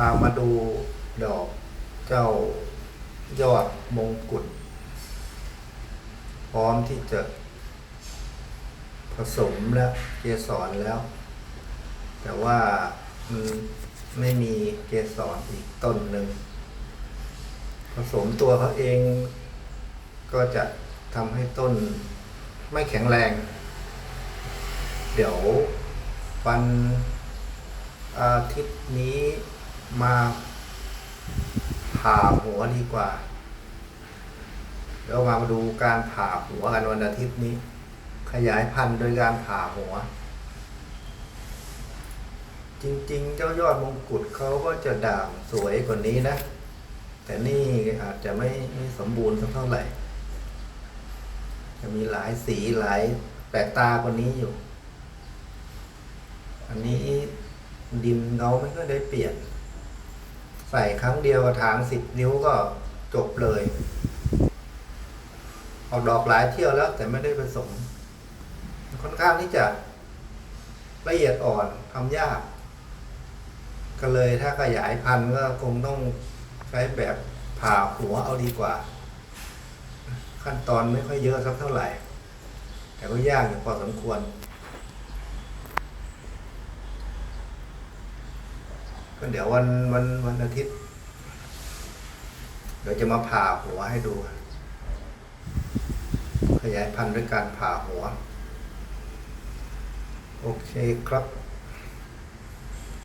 พามาดูดอกเจ้ายอดมงกุฎพร้อมที่จะผสมแล้วเกสรแล้ว แต่ว่ามันไม่มีเกสรอีกต้นหนึ่งผสมตัวเขาเองก็จะทำให้ต้นไม่แข็งแรง เดี๋ยววันอาทิตย์นี้ มาผ่าหัวดีกว่าแล้วมาดูการผ่าหัวกันวันอาทิตย์นี้ ขยายพันธุ์โดยการผ่าหัว จริงๆ เจ้ายอดมงกุฎเขาก็จะด่างสวยกว่านี้นะ แต่นี่อาจจะไม่ไม่สมบูรณ์สักเท่าไหร่ จะมีหลายสีหลายแปลกตากว่านี้อยู่ อันนี้ดินเขาไม่ก็ได้เปลี่ยน ใส่ครั้งเดียวถางสิบนิ้วก็จบเลย ออกดอกหลายเที่ยวแล้ว แต่ไม่ได้ผสม ค่อนข้างที่จะละเอียดอ่อนทำยาก ก็เลยถ้าขยายพันธุ์ก็คงต้องใช้แบบผ่าหัวเอาดีกว่า ขั้นตอนไม่ค่อยเยอะสักเท่าไหร่ แต่ก็ยากอยู่พอสมควร ก็เดี๋ยววันวันวันอาทิตย์ เดี๋ยวจะมาผ่าหัวให้ดู ขยายพันธุ์ด้วยการผ่าหัว โอเคครับ